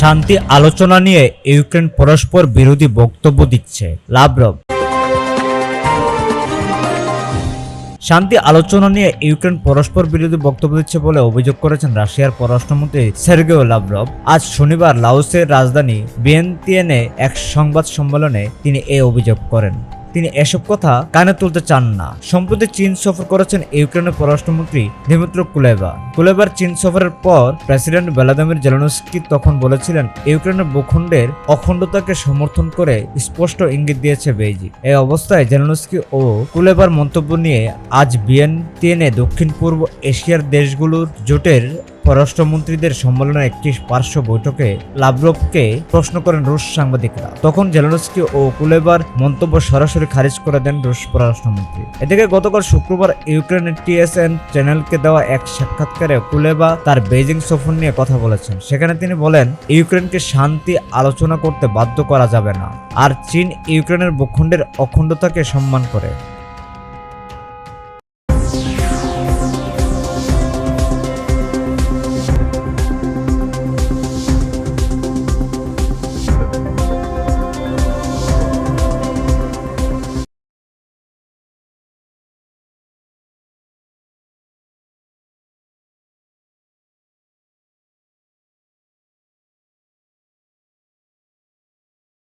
শান্তি আলোচনা নিয়ে ইউক্রেন পরস্পর বিরোধী বক্তব্য দিচ্ছে লাভরভ শান্তি আলোচনা নিয়ে ইউক্রেন পরস্পর বিরোধী বক্তব্য দিচ্ছে বলে অভিযোগ করেছেন রাশিয়ার পররাষ্ট্রমন্ত্রী সের্গেও লাভরভ আজ শনিবার লাওসের রাজধানী বিয়েন্তিয়ানে এক সংবাদ সম্মেলনে তিনি এ অভিযোগ করেন। তিনি এসব কথা কানে তুলতে চান না। সম্প্রতি চীন সফর করেছেন ইউক্রেনের পররাষ্ট্রমন্ত্রী দিমিত্র কুলেবা। কুলেবার চীন সফরের পর প্রেসিডেন্ট ভ্লাদিমির জেলেনস্কি তখন বলেছিলেন, ইউক্রেনের ভূখণ্ডের অখণ্ডতাকে সমর্থন করে স্পষ্ট ইঙ্গিত দিয়েছে বেইজিং। এই অবস্থায় জেলেনস্কি ও কুলেবার মন্তব্য নিয়ে আজ বিয়েন্টিয়েনে দক্ষিণ পূর্ব এশিয়ার দেশগুলোর জোটের পররাষ্ট্রমন্ত্রীদের সম্মেলনের একটি পার্শ্ব বৈঠকে লাভরভকে প্রশ্ন করেন রুশ সাংবাদিকরা। তখন জেলেনস্কি ও কুলেবার মন্তব্য সরাসরি খারিজ করে দেন রুশ পররাষ্ট্রমন্ত্রী। এদিকে গতকাল শুক্রবার ইউক্রেনের টিএসএন চ্যানেলকে দেওয়া এক সাক্ষাৎকারে কুলেবা তার বেজিং সফর নিয়ে কথা বলেছেন। সেখানে তিনি বলেন, ইউক্রেনকে শান্তি আলোচনা করতে বাধ্য করা যাবে না। আর চীন ইউক্রেনের ভূখণ্ডের অখণ্ডতাকে সম্মান করে।